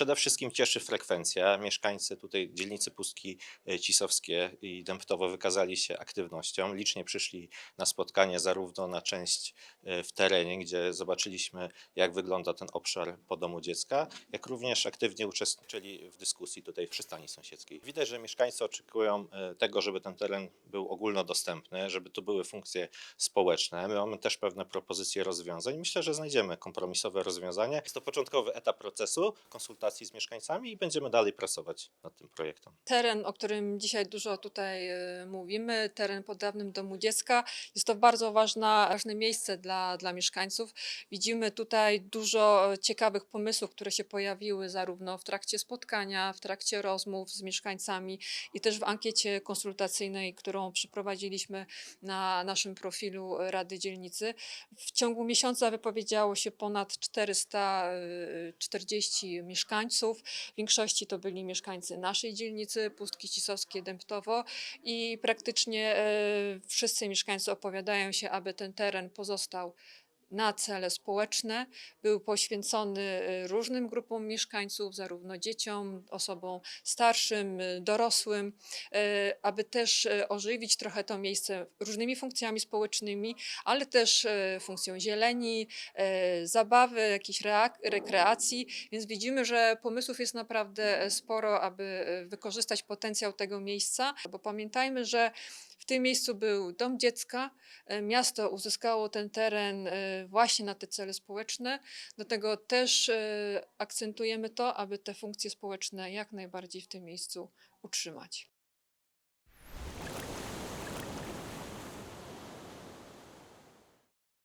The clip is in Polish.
Przede wszystkim cieszy frekwencja. Mieszkańcy tutaj dzielnicy Pustki e, Cisowskie i Dębtowo wykazali się aktywnością. Licznie przyszli na spotkanie zarówno na część e, w terenie, gdzie zobaczyliśmy jak wygląda ten obszar po domu dziecka, jak również aktywnie uczestniczyli w dyskusji tutaj w przystani sąsiedzkiej. Widać, że mieszkańcy oczekują e, tego, żeby ten teren był ogólnodostępny, żeby tu były funkcje społeczne. My mamy też pewne propozycje rozwiązań. Myślę, że znajdziemy kompromisowe rozwiązanie. Jest to początkowy etap procesu konsultacji z mieszkańcami i będziemy dalej pracować nad tym projektem. Teren, o którym dzisiaj dużo tutaj e, mówimy, teren pod dawnym domu dziecka, jest to bardzo ważne miejsce dla, dla mieszkańców. Widzimy tutaj dużo ciekawych pomysłów, które się pojawiły zarówno w trakcie spotkania, w trakcie rozmów z mieszkańcami i też w ankiecie konsultacyjnej, którą przeprowadziliśmy na naszym profilu Rady Dzielnicy. W ciągu miesiąca wypowiedziało się ponad 440 mieszkańców. W większości to byli mieszkańcy naszej dzielnicy, Pustki Cisowskie, Dębtowo. I praktycznie e, wszyscy mieszkańcy opowiadają się, aby ten teren pozostał na cele społeczne, był poświęcony e, różnym grupom mieszkańców, zarówno dzieciom, osobom starszym, e, dorosłym, e, aby też ożywić trochę to miejsce różnymi funkcjami społecznymi, ale też funkcją zieleni, zabawy, reak- rekreacji, więc widzimy, że pomysłów jest naprawdę e, sporo, aby e, wykorzystać potencjał tego miejsca, bo pamiętajmy, że w tym miejscu był dom dziecka, e, miasto uzyskało ten teren właśnie na te cele społeczne, dlatego też e, akcentujemy to, aby te funkcje społeczne jak najbardziej w tym miejscu utrzymać.